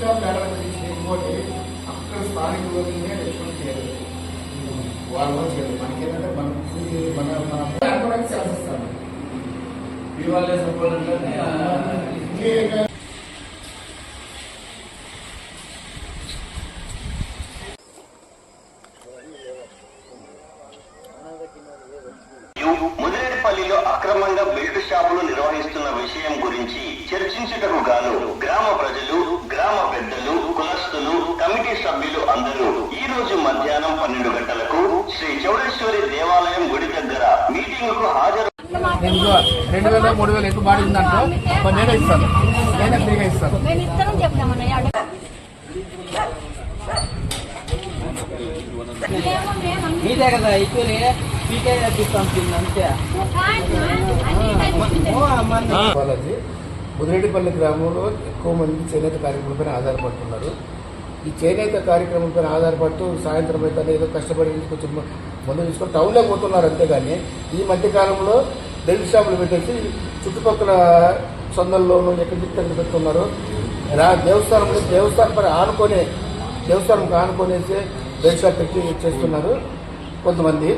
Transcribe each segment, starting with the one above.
Workshop చేయకపోతే అక్కడ స్థానిక రక్షణ చేయాలి వాళ్ళు చేయాలి మనకేంటంటే మన మన అక్రమంగా బెల్ట్ షాపులు నిర్వహిస్తున్న విషయం గురించి చర్చించటకు గాను గ్రామ ప్రజలు గ్రామ పెద్దలు కులస్తులు కమిటీ సభ్యులు అందరూ ఈ రోజు మధ్యాహ్నం పన్నెండు గంటలకు శ్రీ చౌడేశ్వరి దేవాలయం గుడి దగ్గర మీటింగ్కు హాజరు రెండు వేల మూడు వేలు ఎక్కువ బాడీ ఉందంటో నేనే ఇస్తాను. నేనే ఫ్రీగా ఇస్తాను. మీదే కదా పీకే అంతే. నువ్వు ముదిరెడ్డిపల్లి గ్రామంలో ఎక్కువ మంది చేనేత కార్యక్రమంపైన ఆధారపడుతున్నారు. ఈ చేనేత కార్యక్రమంపైన ఆధారపడుతూ సాయంత్రం అయితే ఏదో కష్టపడి కొంచెం ముందు తీసుకొని టౌన్లో పోతున్నారు అంతేగాని ఈ మధ్యకాలంలో బెల్ట్ షాపులు పెట్టేసి చుట్టుపక్కల సొందల్లోనూ ఎక్కడ ఎక్కడ పెడుతున్నారు. రా దేవస్థానం దేవస్థానం పైన ఆనుకొని దేవస్థానం ఆనుకొనేసి బెల్ట్ షాప్ పెట్టి చేస్తున్నారు కొంతమంది.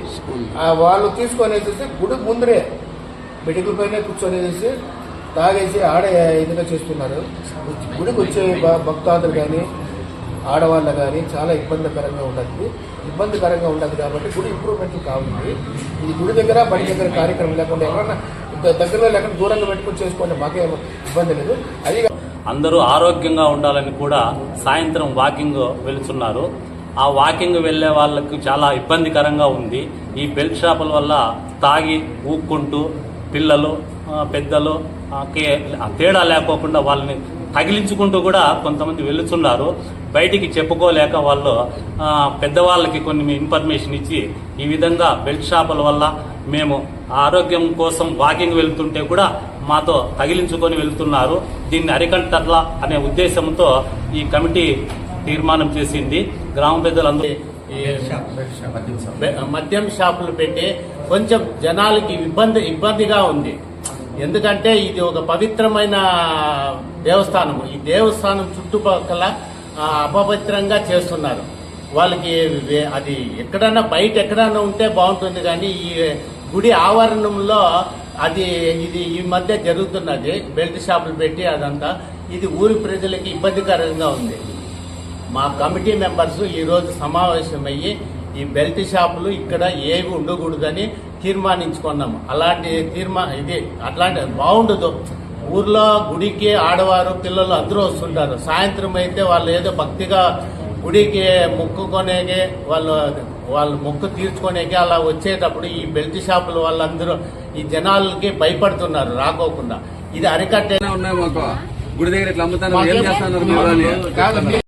వాళ్ళు తీసుకొని గుడి ముందరే మెడికల్ పైన కూర్చొని తాగేసి ఆడ ఎందుకు చేస్తున్నారు. గుడికి వచ్చే భక్తాదులు కానీ ఆడవాళ్ళు కానీ చాలా ఇబ్బందికరంగా ఉండదు ఇబ్బందికరంగా ఉండదు కాబట్టి గుడి ఇంప్రూవ్మెంట్ కావాలి. ఇది గుడి దగ్గర బడి దగ్గర కార్యక్రమం లేకుండా ఎవరన్నా దగ్గరలో లేకుండా దూరంగా పెట్టుకుని చేసుకోండి మాకేం ఇబ్బంది లేదు. అది అందరూ ఆరోగ్యంగా ఉండాలని కూడా సాయంత్రం వాకింగ్ వెళుతున్నారు. ఆ వాకింగ్ వెళ్ళే వాళ్ళకు చాలా ఇబ్బందికరంగా ఉంది. ఈ బెల్ట్ షాపుల వల్ల తాగి ఊక్కుంటూ పిల్లలు పెద్దలు తేడా లేకోకుండా వాళ్ళని తగిలించుకుంటూ కూడా కొంతమంది వెళుతున్నారు బయటికి చెప్పుకోలేక వాళ్ళు పెద్దవాళ్ళకి కొన్ని ఇన్ఫర్మేషన్ ఇచ్చి ఈ విధంగా బెల్ట్ షాపుల వల్ల మేము ఆరోగ్యం కోసం వాకింగ్ వెళ్తుంటే కూడా మాతో తగిలించుకొని వెళ్తున్నారు. దీన్ని అరికట్టట్లా అనే ఉద్దేశంతో ఈ కమిటీ తీర్మానం చేసింది. గ్రామ పెద్దలందరూ మద్యం షాపులు పెట్టి కొంచెం జనాలకి ఇబ్బంది ఇబ్బందిగా ఉంది. ఎందుకంటే ఇది ఒక పవిత్రమైన దేవస్థానం ఈ దేవస్థానం చుట్టుపక్కల అపవిత్రంగా చేస్తున్నారు. వాళ్ళకి అది ఎక్కడన్నా బయట ఎక్కడన్నా ఉంటే బాగుంటుంది కానీ ఈ గుడి ఆవరణంలో అది ఇది ఈ మధ్య జరుగుతున్నది. బెల్ట్ షాపులు పెట్టి అదంతా. ఇది ఊరి ప్రజలకి ఇబ్బందికరంగా ఉంది. మా కమిటీ మెంబర్స్ ఈరోజు సమావేశమయ్యి ఈ బెల్ట్ షాపులు ఇక్కడ ఏవి ఉండకూడదని తీర్మానించుకున్నాము. అలాంటి తీర్మా ఇది అట్లాంటి బాగుండదు. ఊర్లో గుడికి ఆడవారు పిల్లలు అందరూ వస్తుంటారు. సాయంత్రం అయితే వాళ్ళు ఏదో భక్తిగా గుడికి మొక్కుకొనేకి వాళ్ళు వాళ్ళు మొక్కు తీర్చుకోనేకి అలా వచ్చేటప్పుడు ఈ బెల్ట్ షాపుల వాళ్ళందరూ ఈ జనాలకి భయపడుతున్నారు రాకోకుండా. ఇది అరికట్టే ఉన్నాయి మాకు? గుడి దగ్గర ఇట్లా అమ్ముతాను ఏం చేస్తున్నారు